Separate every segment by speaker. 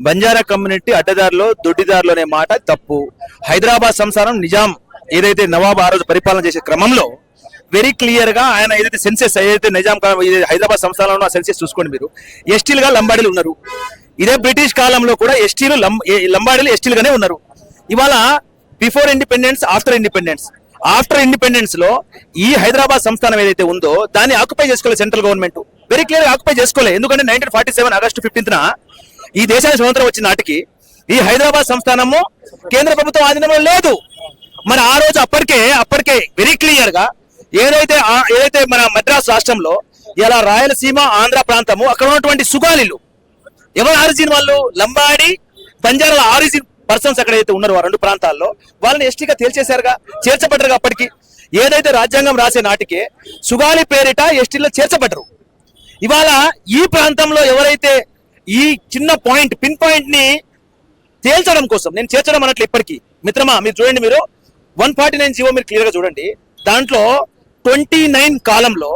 Speaker 1: Banjara community అడ్డదారిలో దొడ్డిదారిలో అనే మాట తప్పు. హైదరాబాద్ సంసారం నిజాం ఏదైతే నవాబ్ ఆ రోజు పరిపాలన చేసే క్రమంలో వెరీ క్లియర్గా ఆయన ఏదైతే సెన్సెస్ ఏదైతే నిజాం హైదరాబాద్ సంస్థానంలో ఆ సెన్సెస్ చూసుకోండి మీరు. ఎస్టీలుగా లంబాడీలు ఉన్నారు. ఇదే బ్రిటిష్ కాలంలో కూడా ఎస్టీలు లంబాడీలు ఎస్టీలుగానే ఉన్నారు. ఇవాళ before independence after independence after ఇండిపెండెన్స్లో ఈ హైదరాబాద్ సంస్థానం ఏదైతే ఉందో దాన్ని ఆక్యుపై చేసుకోలేదు central government very clear occupy చేసుకోలేదు ఎందుకంటే నైన్టీన్ ఫార్టీ సెవెన్ ఆగస్టు ఫిఫ్టీన్త్న ఈ దేశానికి స్వతంత్రం వచ్చిన నాటికి ఈ హైదరాబాద్ సంస్థానము కేంద్ర ప్రభుత్వం ఆధీనంలో లేదు. మరి ఆ రోజు అప్పటికే అప్పటికే వెరీ క్లియర్గా ఏదైతే ఏదైతే మన మద్రాసు రాష్ట్రంలో ఇలా రాయలసీమ ఆంధ్ర ప్రాంతము అక్కడ ఉన్నటువంటి సుగాలిలు ఎవరు ఆరిజిన్ వాళ్ళు? లంబాడి బంజారాల ఆరిజిన్ పర్సన్స్ ఎక్కడైతే ఉన్నారో ఆ రెండు ప్రాంతాల్లో వాళ్ళని ఎస్టీగా తేల్చేశారుగా చేర్చబడ్డరు అప్పటికి. ఏదైతే రాజ్యాంగం రాసే నాటికే సుగాలి పేరిట ఎస్టీలో చేర్చబడ్డరు. ఇవాళ ఈ ప్రాంతంలో ఎవరైతే ఈ చిన్న పాయింట్ పిన్ పాయింట్ని తేల్చడం కోసం నేను చేర్చడం అన్నట్లు ఇప్పటికీ. మిత్రమా మీరు చూడండి మీరు. వన్ ఫార్టీ నైన్ జీవో మీరు క్లియర్గా చూడండి. దాంట్లో ట్వంటీ నైన్ కాలంలో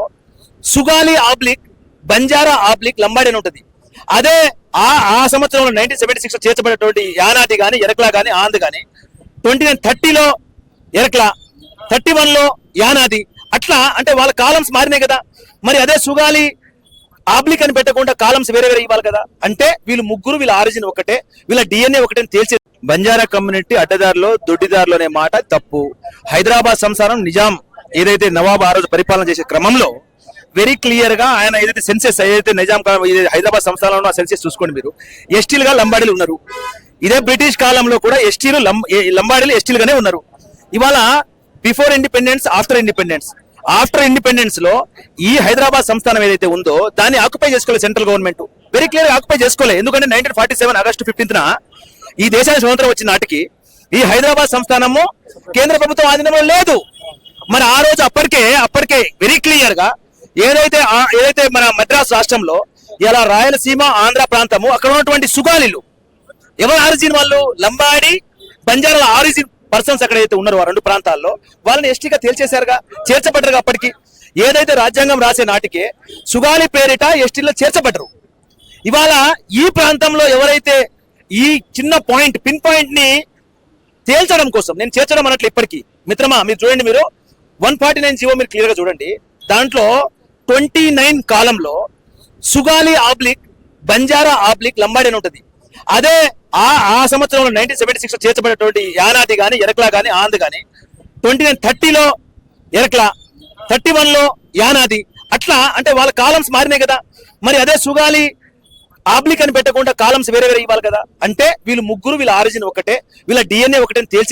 Speaker 1: సుగాలి ఆబ్లిక్ బంజారా ఆబ్లిక్ లంబాడి అని ఉంటుంది. అదే ఆ ఆ సంవత్సరంలో నైన్టీన్ సెవెంటీ సిక్స్ చేర్చబడినటువంటి యానాది కానీ ఎరక్లా కానీ ఆంధ్ర కానీ ట్వంటీ నైన్ థర్టీలో ఎరక్లా థర్టీ వన్లో యానాది. అట్లా అంటే వాళ్ళ కాలమ్స్ మారినాయి కదా. మరి అదే సుగాలి ఆబ్లిక్ అని పెట్టకుండా కాలమ్స్ వేరే వేరే ఇవ్వాలి కదా? అంటే వీళ్ళు ముగ్గురు వీళ్ళ ఆరిజిన్ ఒకటే వీళ్ళ డిఎన్ఏ ఒకటే తేల్చి బంజారా కమ్యూనిటీ అడ్డదారిలో దొడ్డిదారులు అనే మాట తప్పు. హైదరాబాద్ సంసారం నిజాం. ఏదైతే నవాబ్ ఆ రోజు పరిపాలన చేసే క్రమంలో వెరీ క్లియర్గా ఆయన ఏదైతే సెన్సెస్ ఏదైతే నిజాం కాలం హైదరాబాద్ సంస్థానంలో ఆ సెన్సెస్ చూసుకోండి మీరు. ఎస్టీలుగా లంబాడీలు ఉన్నారు. ఇదే బ్రిటిష్ కాలంలో కూడా ఎస్టీలు లంబాడీలు ఎస్టీలుగానే ఉన్నారు. ఇవాళ before independence after independence after ఇండిపెండెన్స్లో ఈ హైదరాబాద్ సంస్థానం ఏదైతే ఉందో దాన్ని ఆక్యుపై చేసుకోలేదు central government. Very clear occupy చేసుకోలేదు ఎందుకంటే nineteen forty seven August fifteenth ఈ దేశానికి స్వతంత్రం వచ్చిన నాటికి ఈ హైదరాబాద్ సంస్థానము కేంద్ర ప్రభుత్వం ఆధీనంలో లేదు. మరి ఆ రోజు అప్పటికే అప్పటికే వెరీ క్లియర్గా ఏదైతే ఏదైతే మన మద్రాసు రాష్ట్రంలో ఇలా రాయలసీమ ఆంధ్ర ప్రాంతము అక్కడ ఉన్నటువంటి సుగాలిలు ఎవరు ఆరిజిన్ వాళ్ళు? లంబాడి బంజారాల ఆరిజిన్ పర్సన్స్ ఎక్కడైతే ఉన్నారో ఆ రెండు ప్రాంతాల్లో వాళ్ళని ఎస్టీగా తేల్చేశారుగా చేర్చబడ్డరుగా అప్పటికి. ఏదైతే రాజ్యాంగం రాసే నాటికే సుగాలి పేరిట ఎస్టీలో చేర్చబడ్డరు. ఇవాళ ఈ ప్రాంతంలో ఎవరైతే ఈ చిన్న పాయింట్ పిన్ పాయింట్ని తేల్చడం కోసం నేను చేర్చడం అన్నట్లు ఇప్పటికీ. మిత్రమా మీరు చూడండి మీరు. వన్ ఫార్టీ నైన్ జీవో మీరు క్లియర్గా చూడండి. దాంట్లో ట్వంటీ నైన్ కాలంలో సుగాలి ఆబ్లిక్ బంజారా ఆబ్లిక్ లంబాడి అని ఉంటుంది. అదే ఆ ఆ సంవత్సరంలో నైన్టీన్ సెవెంటీ సిక్స్ చేర్చబడినటువంటి యానాది కానీ ఎరక్లా కానీ ఆంధ్ర కానీ ట్వంటీ నైన్ థర్టీలో ఎరక్లా థర్టీ వన్లో యానాది అట్లా అంటే వాళ్ళ కాలమ్స్ మారినాయి కదా. మరి అదే సుగాలి ఆబ్లిక్ అని పెట్టకుండా కాలమ్స్ వేరే వేరే ఇవ్వాలి కదా. అంటే వీళ్ళు ముగ్గురు వీళ్ళ ఆరిజిన్ ఒకటే వీళ్ళ డిఎన్ఏ ఒకటే తేల్చే